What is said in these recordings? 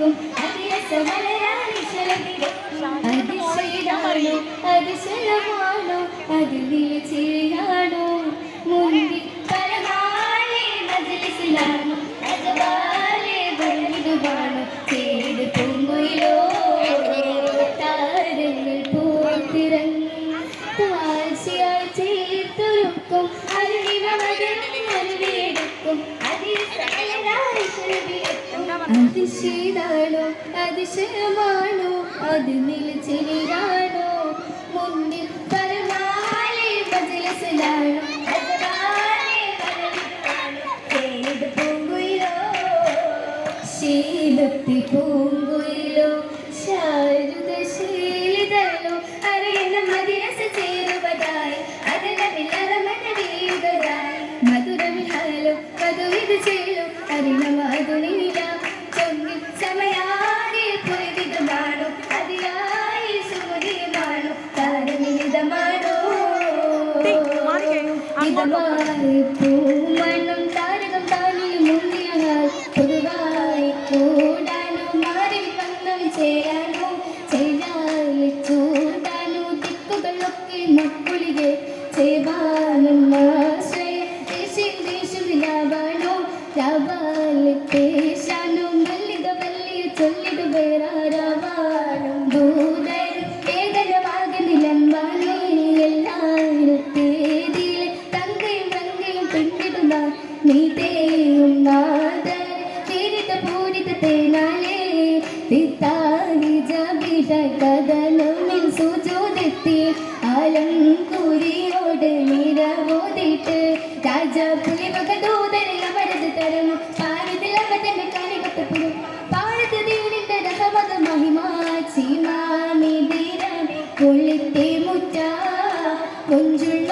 തുറക്കും അതിശയമാണോ അതിശയമാണോ അതിൽ അതിശയമാണോ? അത് നിലച്ചിലാണോ മുന്നിൽ ഇതമായി പൂമണ്ണും മക്കുളികെ ചേവാനും കുരിയോട് നിരവോദിട്ട് രാജ പുലിവക ദൂതരിൽ അമരത് തരമു പാരതിൽ രഹമത മഹിമ ചീമാമിതിരം കൊള്ളിത്തെ മുറ്റ കൊഞ്ചുള്ള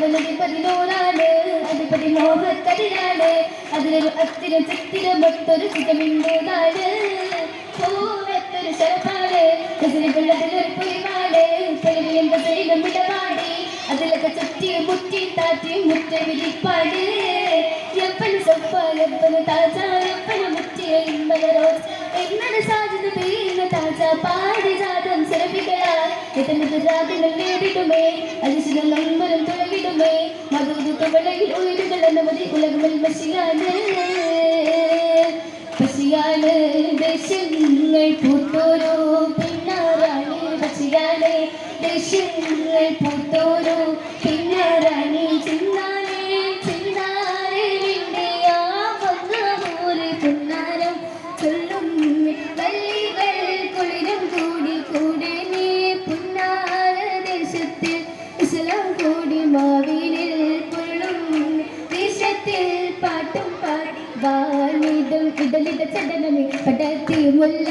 വലിയവനതി പതിനോറാണ് അധിപതി മോഹക്കതിരാണ് അതിലൊരു അത്തിര ചിത്തിര ഭക്തൊരു ചിതമിണ്ടോനാണ് പൂവത്തൊരു ശരപ്പാട് വെള്ളത്തിലൊരു പുലിമാട് പെരുവിയന്ത ശരീരം ഇടപാടി. അതിലൊക്കെ ചുറ്റി മുറ്റി താറ്റിയും മുറ്റ വിരിപ്പാട് എപ്പന സൊപ്പാൽ എപ്പന താജ മുറ്റിയ എന്നത് സാധ്യത പെയ്യുന്ന താജ പാടി ജാതം സുരഭികളാൽ എത്തനത് ജാതികൾ നേടിടുമേ അതിശിത നമ്പരം തുളകിടുമേ മധുതുക്കവളയിൽ ഉയരുകൾ അനവധി ഉലകമൽ മഷിയാണ് പശിയാണ് ദേശങ്ങൾ പൂത്തോരോ പാട്ടും പാടി വാനിടും ഇടലിത ചടനമേ പടത്തി മുല്ല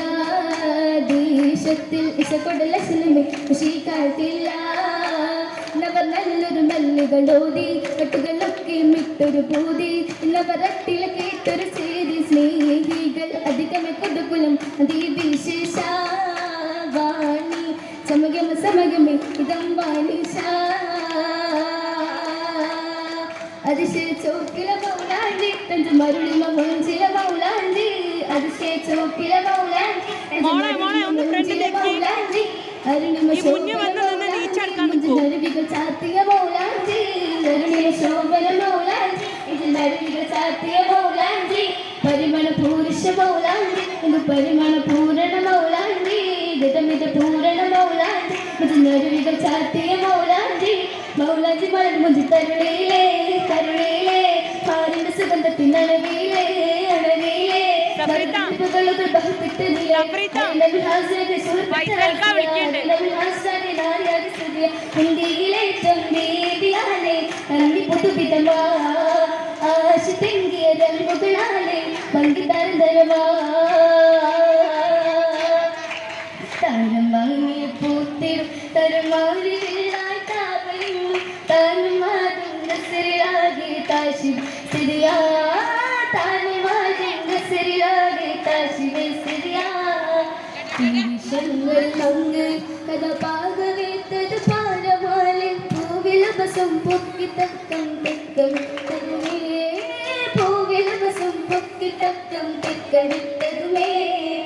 ദേശത്തിൽ ഇസ കൊടല സിനിമ കൃഷി കാട്ടില്ല നവർ നല്ലൊരു മല്ലുകളോതി. കെട്ടുകളൊക്കെ മിട്ടൊരു പൂതി. നവരട്ടില കേട്ടൊരു സ്നേഹികൾ അധികമേ കൊടുക്കുലം. അതിവിശേഷ വാണി ഈ മുന്നിൽ വന്ന് നിന്ന് ചോക്കില നീച്ചെടുക്കാൻ മൗലാണ്ടി. നിൽക്കൂ. അരുവികൾ ചാത്തിയ മൗലാഞ്ചി നരുണിലെ ശോഭന മൗലാഞ്ചി ഇതിൽ നരുണികൾ ചാത്തിയ മൗലാഞ്ചി പരിമണ പൂരുഷ മൗലാഞ്ചി ഇത് പരിമണ പൂരണ മൗലാഞ്ചി ഗതമിത പൂരണ മൗലാഞ്ചി ഇത് നരുണികൾ ചാത്തിയ മൗലാഞ്ചി മൗലാഞ്ചി മലർ മുഞ്ചി തരുളിയിലേ തരുളിയിലേ മറുപടിപ്പുകളുകൾ നീ താശി സിറിയാ അങ്ങ് കഥ പാകവേത്തത് പാരമാലിൽ പൂവിലബസം പൊക്കി തക്കം തെക്കം തരുമേ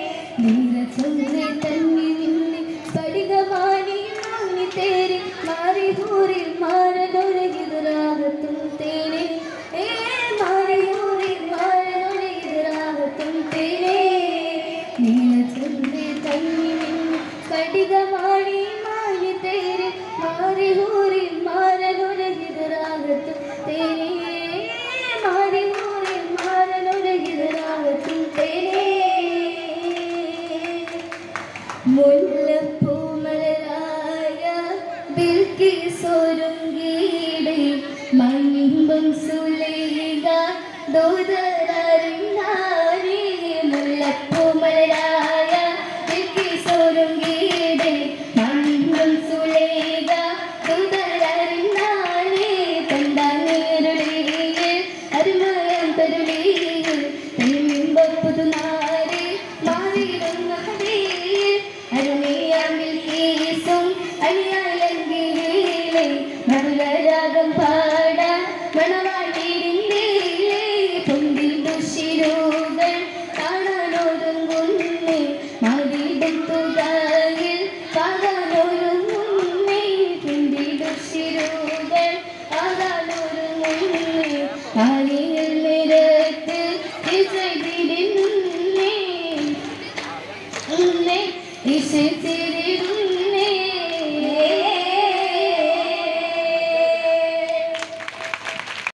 都得。